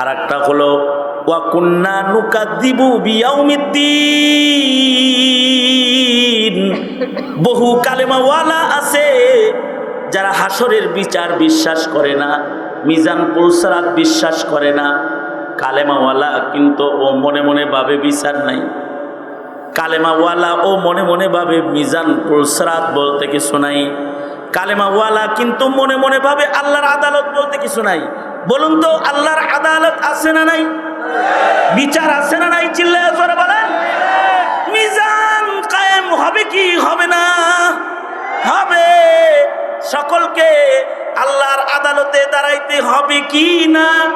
আর একটা হলো বিয়াউমিদ্দিন। বহু কালেমাওয়ালা আছে যারা হাসরের বিচার বিশ্বাস করে না, মিজান পুলসারাত বিশ্বাস করে না। কালেমাওয়ালা কিন্তু ও মনে মনে ভাবে বিচার নাই। কালেমাওয়ালা ও মনে মনে ভাবে মিজান পুলসরাত বলতে কিছু নাই। কালেমাওয়ালা কিন্তু মনে মনে ভাবে আল্লাহর আদালত বলতে কিছু নাই। বলুন তো, আল্লাহর আদালত আছে না নাই? বিচার আছে না নাই? চিল্লায় বলেন। মিজান কায়েম হবে কি হবে না? হবে। সকলকে আল্লাহর আদালতে দাঁড়াইতে হবে কি না?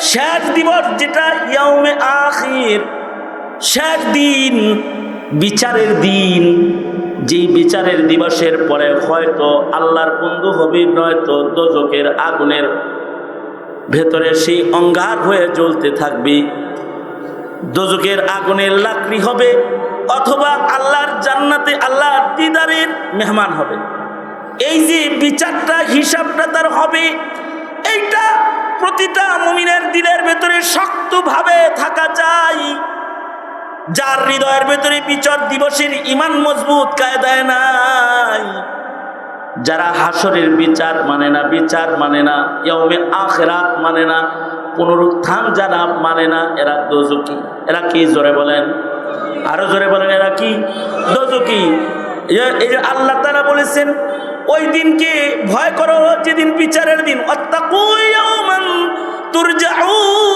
শেষ দিবস যেটা ইয়াউমে আখির, শেষ দিন, বিচারের দিন। যেই বিচারের দিবসের পরে হয়তো আল্লাহর বন্ধু হবে নয়তো দোজকের আগুনের ভেতরে সেই অঙ্গার হয়ে জ্বলতে থাকবে। দোজকের আগুনের লাকড়ি হবে অথবা আল্লাহর জান্নাতে আল্লাহর দিদারের মেহমান হবে। এই যে বিচারটা, হিসাবটা তার হবে, এইটা প্রতিটা মুমিনের দিলের ভেতরে শক্তভাবে থাকা চাই। যার হৃদয়ের ভেতরে বিচার দিবসের ইমান মজবুত কায়দায় নাই। যারা হাসরের বিচার মানে না, বিচার মানে না ইয়মে আখেরাত মানে না পুনরুত্থান যারা মানে না, এরা দোজকি এরা কি জোরে বলেন? আরও জোরে বলেন, এরা কি দোজকি এই যে আল্লাহ তারা বলেছেন, ওই দিনকে ভয় করো, যেদিন বিচারের দিন অত্যাকু ইয়াউমান তুরজাউনা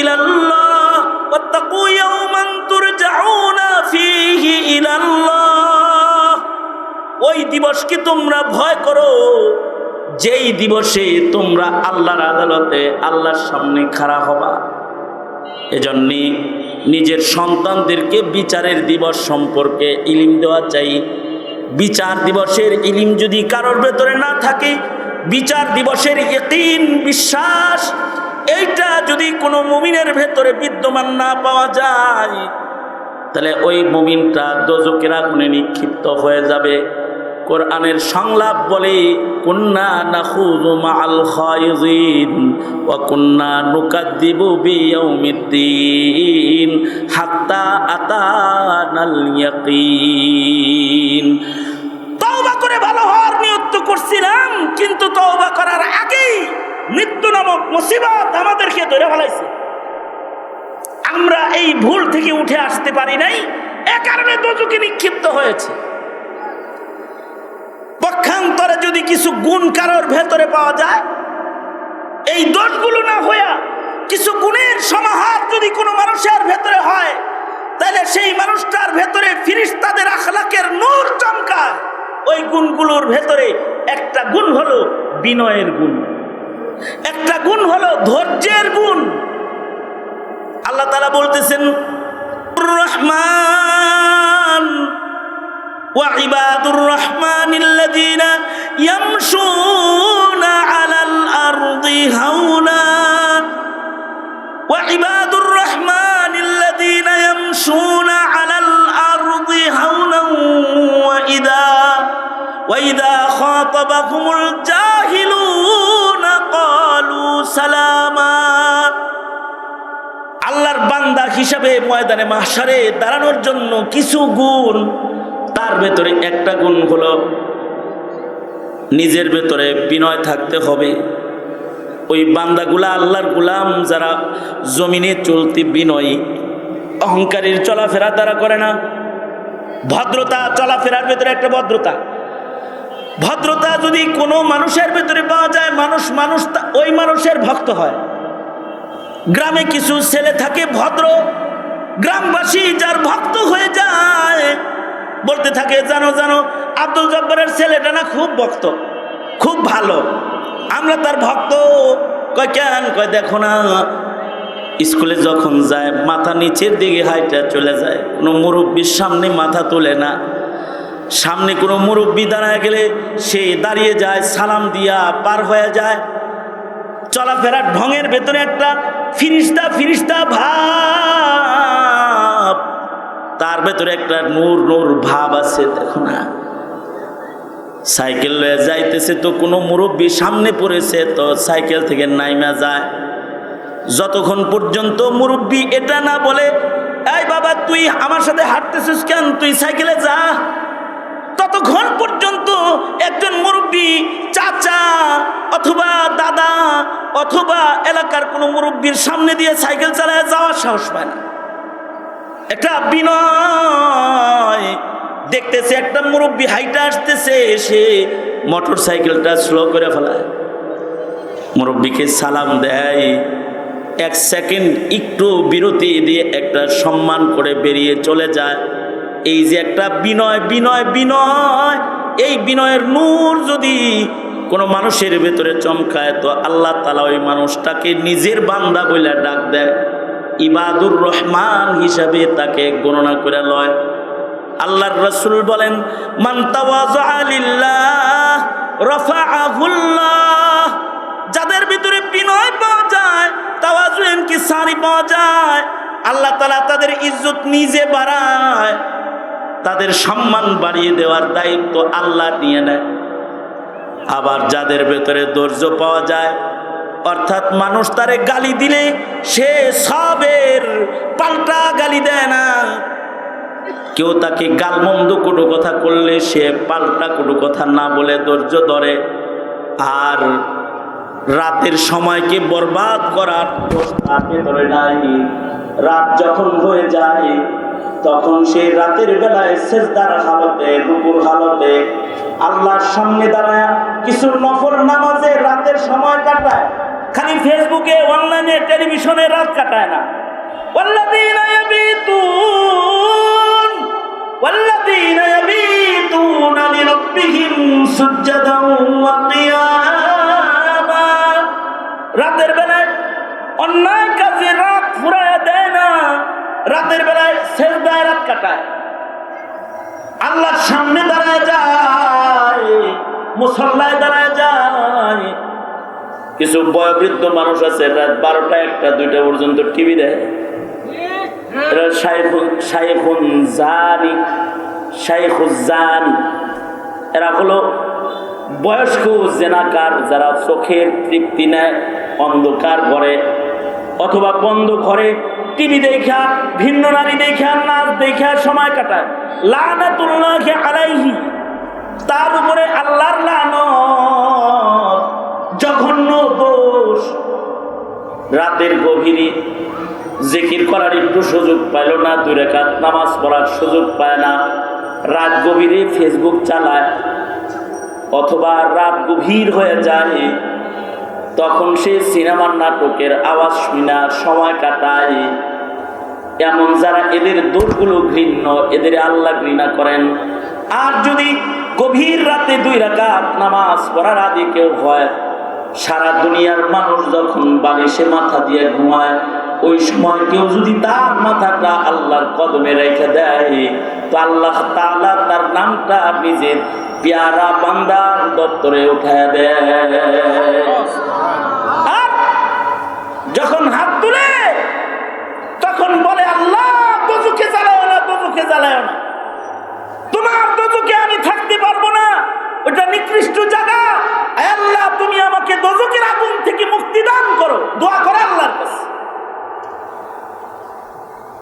ইলাল্লাহ। ওয়াত্তাকু ইয়াউমান তুরজাউনা ফীহি ইলাল্লাহ ওই দিবসকে তোমরা ভয় করো। যেই দিবসে তোমরা আল্লাহর আদালতে আল্লাহর সামনে খাড়া হবা। এজন্যে নিজের সন্তানদেরকে বিচারের দিবস সম্পর্কে ইলিম দেওয়া চাই। বিচার দিবসের ইলিম যদি কারোর ভেতরে না থাকে, বিচার দিবসের ইকিন, বিশ্বাস এইটা যদি কোনো মুমিনের ভেতরে বিদ্যমান না পাওয়া যায়, তাহলে ওই মুমিনটা দোজকের আগুনে নিক্ষিপ্ত হয়ে যাবে। কোরআনের সংলাপ বলে, কুন্না নাখুযু মাআল খায়িজিন ওয়া কুন্না নুকাদ্দিবু বিয়াউমিদ্দিন হাত্তা আতানাল ইয়াকিন। তওবা করে ভালো হওয়ার নিয়ত করছিলাম কিন্তু তওবা করার আগেই মৃত্যু নামক মুসিবত আমাদেরকে ধরে ফেলাইছে। আমরা এই ভুল থেকে উঠে আসতে পারি নাই, এ কারণে দোজকে নিক্ষিপ্ত হয়েছে। পক্ষান্তরে যদি কিছু গুণ কারোর ভেতরে পাওয়া যায়, এই দোষগুলো না হইয়া কিছু গুণের সমাহার যদি কোনো মানুষের ভেতরে হয়, তাহলে সেই মানুষটার ভেতরে ফিরিস্তাদের আখলাকের নূর চমকায়। ওই গুণগুলোর ভেতরে একটা গুণ হলো বিনয়ের গুণ। একটা গুণ হলো ধৈর্যের গুণ আল্লাহ তালা বলতেছেন রহমান وعباد الرحمن الذين يمشون على الأرض هونا وعباد الرحمن الذين يمشون على الأرض هونا وإذا وإذا خاطبهم الجاهلون আল্লাহর বান্দা হিসাবে ময়দানে মাসারে দাঁড়ানোর জন্য কিছু গুণ, তার ভেতরে একটা গুণ হলো নিজের ভেতরে বিনয় থাকতে হবে। ওই বান্দাগুলা, আল্লাহর গুলাম, যারা জমিনে চলতে বিনয়ী, অহংকারীর চলাফেরা তারা করে না। ভদ্রতা, চলাফেরার ভেতরে একটা ভদ্রতা। ভদ্রতা যদি কোনো মানুষের ভেতরে পাওয়া যায়, মানুষ মানুষ ওই মানুষের ভক্ত হয়। গ্রামে কিছু ছেলে থাকে ভদ্র, গ্রামবাসী যার ভক্ত হয়ে যায়, বলতে থাকে, জানো জানো, আব্দুল জব্বারের ছেলেটা না খুব ভক্ত, খুব ভালো, আমরা তার ভক্ত। কয়, কেন? কয়, দেখো না, স্কুলে যখন যায়, মাথা নিচের দিকে হাইটা চলে যায়, কোনো মুরব্বীর সামনে মাথা তোলে না। সামনে কোনো মুরব্বী দাঁড়ায় গেলে সে দাঁড়িয়ে যায়, সালাম দিয়া পার হয়ে যায়। চলাফেরার ঢঙের ভেতরে একটা ফিরিস্তা ফিরিস্তা ভাব। তার ভেতরে একটা নূর নূর ভাব আছে, দেখো না। সাইকেল লয়ে যাইতেছে তো কোনো মুরব্বী সামনে পড়েছে তো সাইকেল থেকে নাইমা যায়। যতক্ষণ পর্যন্ত মুরব্বী এটা না বলে, এই বাবা, তুই আমার সাথে হাঁটতেছিস কেন? তুই সাইকেলে যা। ততক্ষণ পর্যন্ত একজন মুরব্বী, চাচা অথবা দাদা অথবা এলাকার কোনো মুরব্বীর সামনে দিয়ে সাইকেল চালায় যাওয়ার সাহস পায় না। একটা বিনয় দেখতেছে, একটা মুরব্বী হাইটা আসতেছে, এসে মোটর সাইকেলটা স্লো করে ফেলায়। মুরব্বীকে সালাম দেয়, এক সেকেন্ড একটু বিরতি দিয়ে একটা সম্মান করে বেরিয়ে চলে যায়। এই যে একটা বিনয় বিনয় বিনয়, এই বিনয়ের নূর যদি কোনো মানুষের ভেতরে চমকায়, তো আল্লাহ তালা ওই মানুষটাকে নিজের বান্দা বলে ডাক দেয়। ইবাদুর রহমান হিসাবে তাকে গণনা করে লয়। আল্লাহর রসুল বলেন যাদের ভিতরে বিনয় পাওয়া যায় তাওয়াজুন কি সারি পাওয়া যায়, আল্লাহ তালা তাদের ইজ্জত নিজে বাড়ায়। তাদের সম্মান বাড়িয়ে দেওয়ার দায়িত্ব আল্লাহ নিয়ে নেয়। আবার যাদের ভেতরে ধৈর্য পাওয়া যায়, অর্থাৎ মানুষ তারে গালি দিলে সে সবের পাল্টা গালি দেয় না। কেউ তাকে গালমন্দ কোনো কথা করলে সে পাল্টা কোনো কথা না বলে ধৈর্য ধরে। আর রাতের সময়কে বরবাদ করার ধরে নাই। রাত যখন হয়ে যায় তখন সে রাতের বেলায় শেষদার হালতে রুকুর হালতে আল্লাহর সামনে দাঁড়ায় কিছু নফল নামাজে রাতের সময় কাটায় খালি ফেসবুকে অনলাইনে টেলিভিশনে রাত কাটায় না والذين يبيتون والذين يبيتون لربهم سجدا وقياما রাতের বেলায় অন্যায় রাতের বেলায় শেষদায় রাত কাটায়। আল্লাহর সামনে দাঁড়ায় যায়, মুসল্লায় দাঁড়ায় যায়। কিছু বয়োবৃদ্ধ মানুষ আছে, রাত বারোটা একটা, দুইটা পর্যন্ত টিভি দেয়। এরা হলো বয়স্ক জেনাকার, যারা চোখের তৃপ্তি নেয়, অন্ধকার ঘরে অথবা বন্ধ ঘরে টিভি দেখা ভিন্ন নারী দেখা নাচ দেখা সময় কাটায়। লানাতুল্লাহ আলাইহি। তার উপরে আল্লাহর লানত, জঘন্য দোষ। রাতের গভীরে জিকির করার একটু সুযোগ পাইল না, দুই রেখাত নামাজ পড়ার সুযোগ পায় না। রাত গভীরে ফেসবুক চালায়, অথবা রাত গভীর হয়ে যায়। তখন সে সিনেমার নাটকের আওয়াজ শুনা সময় কাটায়। এমন যারা এদের দোষগুলো ঘৃণ্য, এদের আল্লাহ ঘৃণা করেন। আর যদি গভীর রাতে দুই রাকাত নামাজ পড়ার আদি কেউ হয়, সারা দুনিয়ার মানুষ যখন বালিশে মাথা দিয়ে ঘুমায়, ওই সময় কেউ যদি তার মাথাটা আল্লাহর কদমে রেখে দেয়, তো আল্লাহ তালা তার নামটা নিজের পেয়ারা বান্দার দপ্তরে উঠায় দেয়। যখন হাত তুলে, তখন বলে, আল্লাহ দোজুকে জ্বালায় না দোজুকে জ্বালায় না। তোমার দোজুকে আমি থাকতে পারব না। ওটা নিকৃষ্ট জায়গা। আল্লাহ, তুমি আমাকে দোজকের আগুন থেকে মুক্তি দান করো। দোয়া করে আল্লাহর কাছে।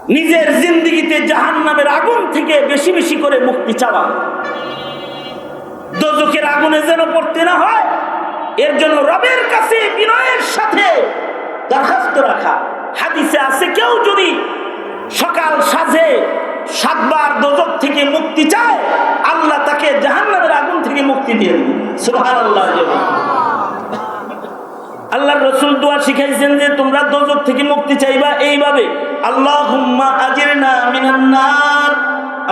নিজের জিন্দিগিতে জাহান নামের আগুন থেকে বেশি বেশি করে মুক্তি চাওয়া। দোজকের আগুনে যেন পড়তে না হয়, এর জন্য রবের কাছে বিনয়ের সাথে দরখাস্ত রাখা। হাদিসে আছে, কেউ যদি সকাল সাজে সাতবার দোজক থেকে মুক্তি চায়, আল্লাহ তাকে জাহান্নামের আগুন থেকে মুক্তি দিয়ে দিবে। আল্লাহ রসুল দোয়া শিখাইছেন যে, তোমরা দোজক থেকে মুক্তি চাইবা এইভাবে আল্লাহ হুম্মা আজিরনা মিনান্নার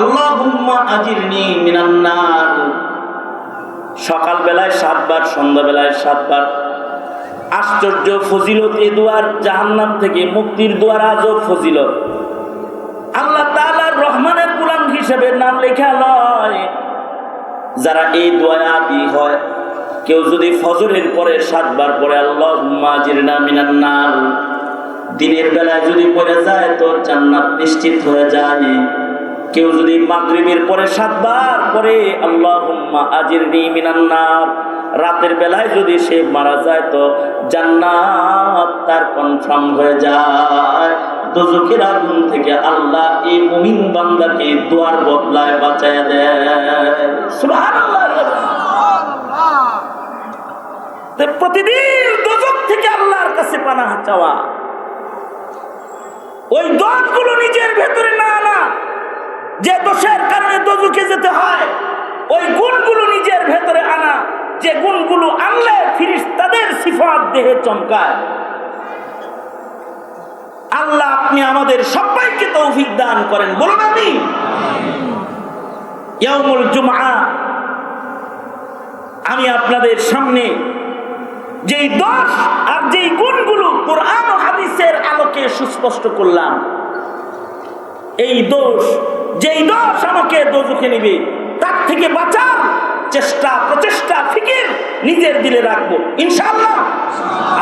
আল্লাহ হুম্মা আজিরনি মিনান্নার সকাল বেলায় সাতবার, সন্ধ্যাবেলায় সাতবার আশ্চর্য ফজিলত এ দুয়ার জাহান্নাম থেকে মুক্তির দুয়ার আজব ফজিলত। আল্লাহ তাআলার রহমানের কুলাম হিসেবে নাম লেখা লয়, যারা এই দোয়া আদি হয়, কেউ যদি ফজরের পরে সাতবার পরে আল্লাহ মিনান্নার দিনের বেলায় যদি পড়ে যায় তো জান্নাত নিশ্চিত হয়ে যায়। কেউ যদি মাগরিবের পরে সাতবার পরে আল্লাহ আজির মিনান্নার রাতের বেলায় যদি সে মারা যায় তো জান্নাত তার কনফার্ম হয়ে যায়। দোজখের আগুন থেকে আল্লাহ এই মুমিন বান্দাকে দুয়ার বদলায় বাঁচায় দেয়। প্রতিদিন দোজক থেকে আল্লাহর কাছে পানা চাওয়া। ওই দোষগুলো নিজের ভেতরে না আনা। যে দোষের কারণে দোজকে যেতে হয়, ওই গুণগুলো নিজের ভেতরে আনা। যে গুণগুলো আনলে ফিরিস তাদের সিফাত দেহে চমকায়। আল্লাহ আপনি আমাদের সবাইকে তৌফিক দান করেন, বলুন আমি আমি আপনাদের সামনে যেই দোষ আর যেই গুণগুলো কোরআন হাদিসের আলোকে সুস্পষ্ট করলাম, এই দোষ, যেই দোষ আমাকে দোজখে নিবে, তার থেকে বাঁচার চেষ্টা প্রচেষ্টা ফিকির নিজের দিলে রাখব ইনশাল্লাহ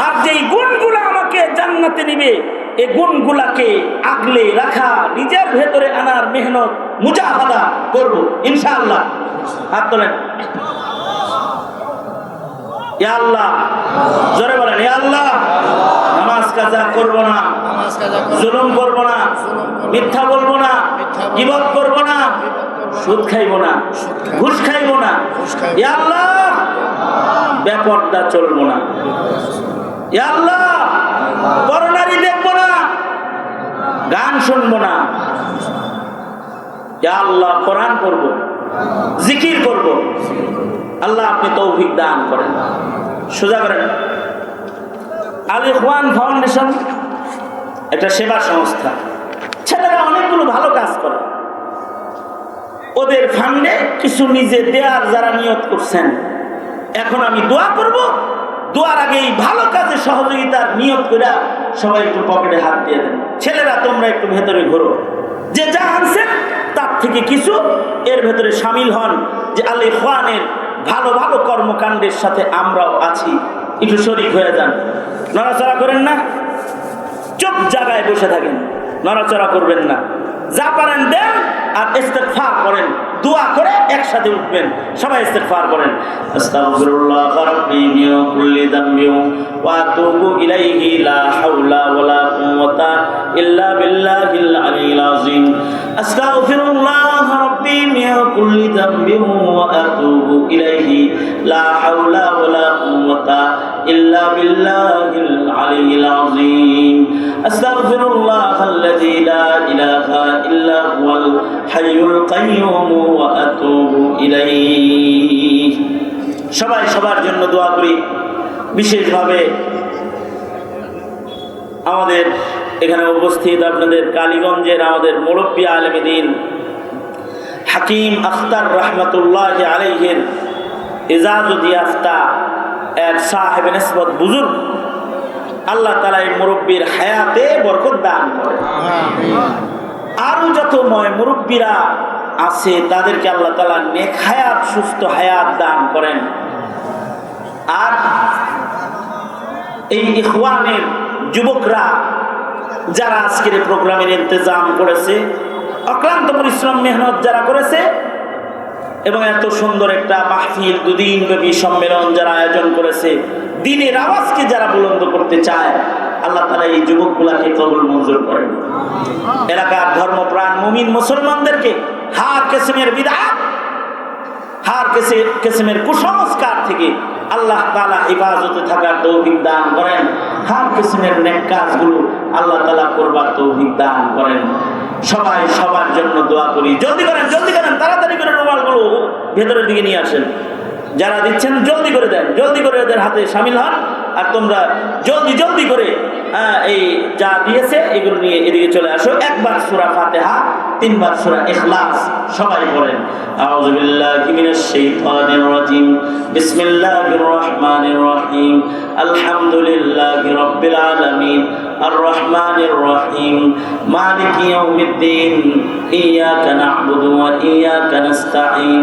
আর যেই গুণগুলো আমাকে জান্নাতে নিবে এই গুণগুলাকে আগলে রাখা নিজের ভেতরে আনার মেহনত মুজাহাদা করব ইনশাআল্লাহ হাত তোলেন আল্লাহ জোরে বলেন আল্লাহ নামাজ কাজা করব না। জুলুম করব না। মিথ্যা বলব না না করব না। সুদ খাইব না ঘুষ খাইব না। আল্লাহ! ব্যাপারটা চলবো না। আল্লাহ! করোনারি দেখব না গান শুনব না। আল্লাহ কোরআন করব জিকির করব। আল্লাহ আপনি তৌফিক দান করেন। সোজা করেন। আল ইখওয়ান ফাউন্ডেশন একটা সেবা সংস্থা। ছেলেরা অনেকগুলো ভালো কাজ করে। ওদের ফান্ডে কিছু নিজে দেয়ার যারা নিয়ত করছেন। এখন আমি দোয়া করব, দোয়ার আগে এই ভালো কাজে সহযোগিতার নিয়ত করে সবাই একটু পকেটে হাত দিয়ে দেন। ছেলেরা, তোমরা একটু ভেতরে ঘোরো। যে যা আনছেন, তার থেকে কিছু এর ভেতরে সামিল হন যে আল ইখওয়ানের ভালো ভালো কর্মকাণ্ডের সাথে আমরাও আছি। একটু শরিক হয়ে যান। নড়াচড়া করেন না। চুপ জায়গায় বসে থাকেন। নড়াচড়া করবেন না। যা পারেন দেন আর ইস্তেগফার করেন। দোয়া করে একসাথে উঠবেন। সবাই ইস্তেগফার করেন। আস্তাগফিরুল্লাহ রাব্বি মিন কুল্লি যামবি ওয়া আতুবু ইলাইহি লা হাওলা ওয়ালা কুওয়াতা ইল্লা বিল্লাহিল আলিয়্যিল আযীম। আস্তাগফিরুল্লাহ রাব্বি মিন কুল্লি যামবি ওয়া আতুবু ইলাইহি লা হাওলা ওয়ালা কুওয়াতা ইল্লা বিল্লাহিল আলিয়্যিল আযীম। আস্তাগফিরুল্লাহ আল্লাযী লা ইলাহা ইল্লা হুয়াল হাইয়ুল কাইয়্যুম ওয়া আতুবু ইলাইহি। সবাই সবার জন্য দোয়া করি। বিশেষভাবে আমাদের এখানে উপস্থিত আপনাদের কালীগঞ্জের আমাদের মুরব্বী আলমদিন হাকিম আখতার রহমতুল্লাহ আলহের এজাজুদ্দি আফতা এক সাহেব নিসবত বুজুর্গ, আল্লাহ তালা এই মুরব্বীর হায়াতে বরকত দান করে। আরও যত ময় মুরব্বীরা আছে, তাদেরকে আল্লাহ তালা নেক হায়াত, সুস্থ হায়াত দান করেন। আর এই ইখওয়ানের যুবকরা যারা আজকের প্রোগ্রামের ইন্তজাম করেছে, অক্লান্ত পরিশ্রম, মেহনত যারা করেছে এবং এত সুন্দর একটা মাহফিল দুদিন ব্যাপী সম্মেলন যারা আয়োজন করেছে, দিনের আওয়াজকে যারা বুলন্দ করতে চায়, আল্লাহ তালা এই যুবকগুলাকে কবুল মঞ্জুর করেন। এলাকার ধর্মপ্রাণ মুমিন মুসলমানদেরকে হার কেসিমের বিদাত হার কেসে, কেসিমের কুসংস্কার থেকে আল্লাহ তালা হেফাজতে থাকার তৌফিক দান করেন। হার কিসিমের নেক কাজগুলো আল্লাহ তালা করবার তৌফিক দান করেন। সবাই সবার জন্য দোয়া করি। জলদি করেন জলদি করেন, তাড়াতাড়ি করে রুমালগুলো ভেতরের দিকে নিয়ে আসেন। যারা দিচ্ছেন, জলদি করে দেন, জলদি করে ওদের হাতে সামিল হন। আর তোমরা জলদি জলদি করে এই যা দিয়েছে, এগুলো নিয়ে এদিকে চলে আসো। একবার সুরা ফাতেহা তিনবার সুরা ইখলাস সবাই বলেন আউযু বিল্লাহি মিনাশ শাইতানির রাজিম। বিসমিল্লাহির রহমানির রহিম। আলহামদুলিল্লাহি রাব্বিল আলামিন। আর রহমানির রহিম। মালিকি ইয়াউমিদ্দিন। ইয়াকা না'বুদু ওয়া ইয়াকা নাস্তাঈন।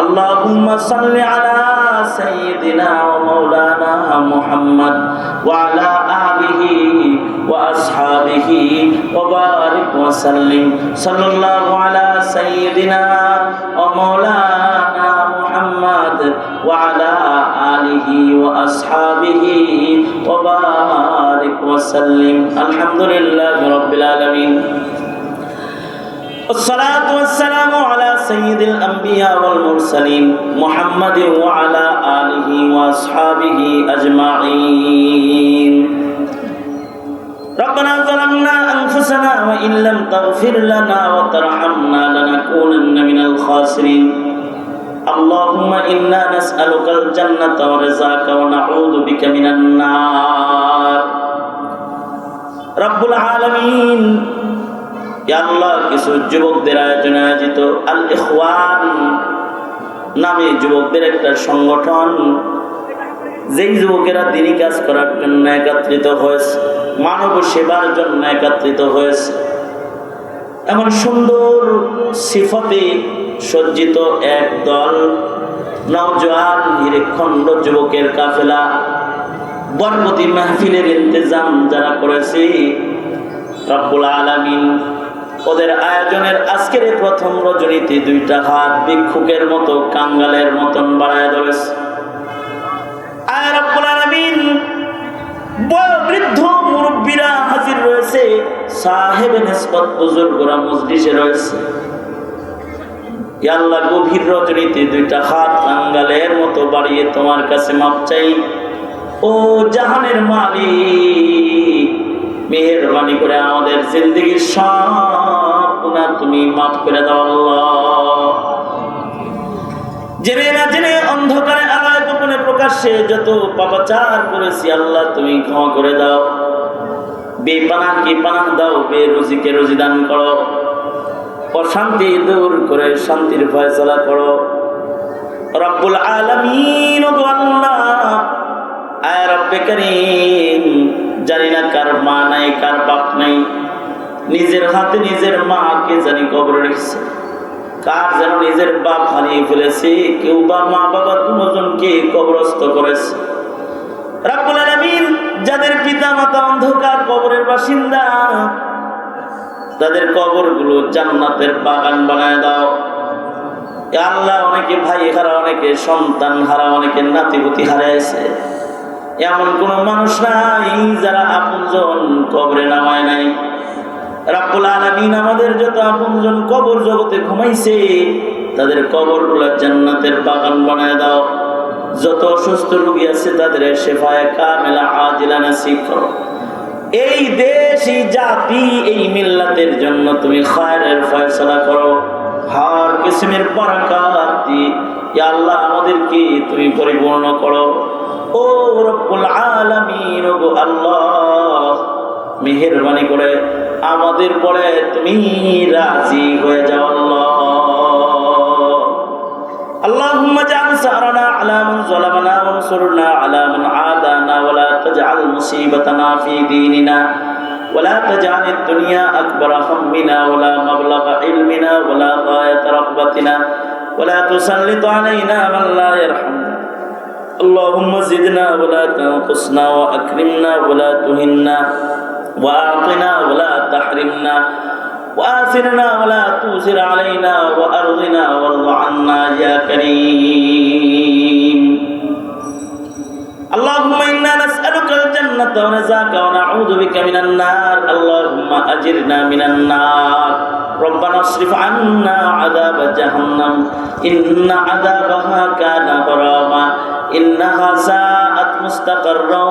اللهم صل على سيدنا ومولانا محمد وعلى آله وأصحابه وبارك وسلم صلى الله على سيدنا ومولانا محمد وعلى آله وأصحابه وبارك وسلم الحمد لله رب العالمين والصلاة والسلام على سيد الأنبياء والمرسلين محمد وعلى آله وأصحابه أجمعين. ربنا ظلمنا أنفسنا وإن لم تغفر لنا وترحمنا لنكونن من الخاسرين. اللهم إنا نسألك الجنة ورزاك ونعوذ بك من النار. رب العالمين. আল্লাহ কিছু যুবকদের আয়োজনে আয়োজিত আল ইখওয়ান নামে যুবকদের একটা সংগঠন। যেই যুবকেরা দিনই কাজ করার জন্য একত্রিত হয়েছে, মানব সেবার জন্য একত্রিত হয়েছে, এমন সুন্দর সিফতে সজ্জিত এক দল, নওজোয়ান হিরেখণ্ড যুবকের কাফেলা বরপতি মাহফিলের ইন্তজাম যারা করেছে, রব্বুল আলামিন ওদের আয়োজনের আজকের প্রথম রজনীতে দুইটা হাত ভিক্ষুকের মতো, কাঙ্গালের মতন বাড়ায় ধরেছে। সাহেব রয়েছে। দুইটা হাত কাঙ্গালের মতো বাড়িয়ে তোমার কাছে মাপ চাই। ও জাহানের মালিক মেহরবানি করে আমাদের জিন্দগির সব গুনাহ তুমি মাফ করে দাও আল্লাহ। জেনে না জেনে অন্ধকারে আলায় গোপনে প্রকাশ্যে যত পাপাচার করেছি আল্লাহ, তুমি ক্ষমা করে দাও। বেপানাকে পানাহ দাও বে রুজিকে রুজি দান করো। অশান্তি দূর করে শান্তির ফয়সলা করো। রব্বুল আলামিন আয় রব্বে করিম। জানি না কার মা নাই, কার বাপ নাই। নিজের হাতে নিজের মাকে জানি কবর রেখেছে। কার যেন নিজের বাপ হারিয়ে ফেলেছে, কেউ বা মা বাবা দুজনকে কবরস্থ করেছে। যাদের পিতা মাতা অন্ধকার কবরের বাসিন্দা, তাদের কবরগুলো জান্নাতের বাগান বানায় দাও। আল্লাহ অনেকে ভাই হারা, অনেকে সন্তান হারা, অনেকে নাতিপুতি হারাইছে। এমন কোন মানুষ নাই যারা আপনজন কবরে নামায় নাই। আমাদের যত আপনজন কবর জগতে ঘুমাইছে, তাদের বাগান বানায় দাও। যত অসুস্থ আছে, তাদের এই দেশ, এই জাতি, এই মিল্লাতের জন্য তুমি খায়রের ফয়সলা করো। হার কিসমের বরাকাত দিয়ে ইয়া আল্লাহ আমাদেরকে তুমি পরিপূর্ণ করো ও রব্বুল আলামিন ও গো আল্লাহ মেহেরবানি করে আমাদের পরে তুমি রাজি হয়ে যাও আল্লাহ اللهم اجعل ثأرنا على من ظلمنا وانصرنا على من عادانا ولا تجعل مصيبتنا في ديننا ولا تجعل الدنيا أكبر همنا ولا مبلغ علمنا ولا غاية رغبتنا ولا تسلط علينا من لا يرحمنا. اللهم زدنا ولا تنقصنا وأكرمنا ولا تهنا وأعطنا ولا تحرمنا وآثرنا ولا توزر علينا وأرضنا وارض عنا يا كريم. اللهم إنا نسألك الجنة ونزاك ونعوذ بك من النار اللهم أجرنا من النار ربنا اصرف عنا عذاب جهنم إن عذابها كان غراما إنها ساءت مستقرا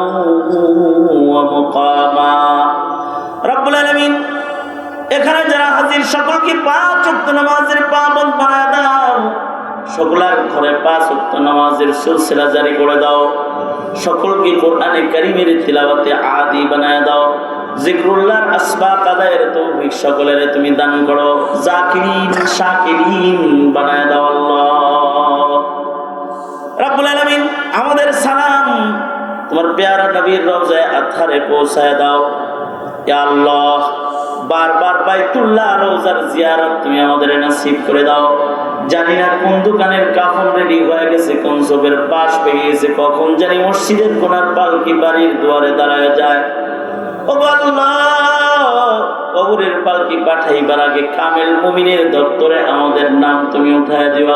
ومقاما رب العالمين এখানে যারা হাজির সকলকে পাঁচ উক্ত নামাজের পাবন বানায় দাও সকলের ঘরে পাঁচ উক্ত নামাজের সিলসিলা জারি করে দাও সকলকে কোরআনে কারিমের তিলাওয়াতে আদি বানায় দাও। জিক্রুল্লাহর আসবাব আদায়ের তৌফিক সকলের তুমি দান করো। জাকিরিন, শাকিরিন বানায় দাও আল্লাহ। রাব্বুল আলামিন, আমাদের সালাম তোমার পেয়ারা নবীর রওজায় আথারে পৌঁছায় দাও। ইয়া আল্লাহ, বারবার বাইতুল্লাহ রওজার জিয়ারত তুমি আমাদের নসিব করে দাও। জানি না কোন দোকানের কাফন রেডি হয়ে গেছে, কোন সবের পাশ পেয়ে গেছে কখন জানি মসজিদের কোনার পালকি বাড়ির দুয়ারে দাঁড়ায় যায়। পাঠাইবার কামেল দপ্তরে আমাদের নাম তুমি উঠায় দিও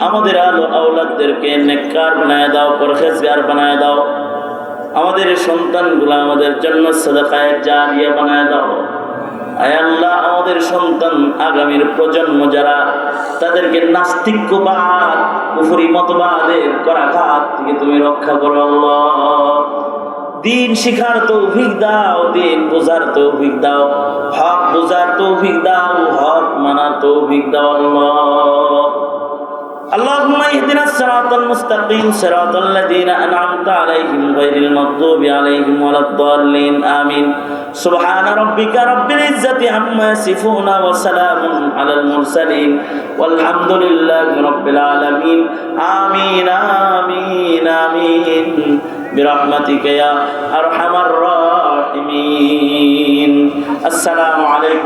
আমাদের আলো আওলাদদেরকে নেককার বানায় দাও, পরহেজগার বানায় দাও। আমাদের সন্তানগুলো আমাদের জন্য সাদাকায়ে জারিয়া বানায় দাও। আল্লাহ, আমাদের সন্তান আগামীর প্রজন্ম যারা, তাদেরকে নাস্তিক্যবাদ, কুফরি মতবাদের করাঘাত থেকে তুমি রক্ষা করো আল্লাহ। দিন শিখার তৌফিক দাও, দিন বোঝার তৌফিক দাও, হক বোঝার তৌফিক দাও, হক মানার তৌফিক দাও আল্লাহ। اللهم اهدنا الصراط المستقيم صراط الذين انعمت عليهم غير المغضوب عليهم ولا الضالين امين سبحان ربك رب العزه عما يصفون وسلام على المرسلين والحمد لله رب العالمين امين امين امين برحمتك يا ارحم الراحمين السلام عليكم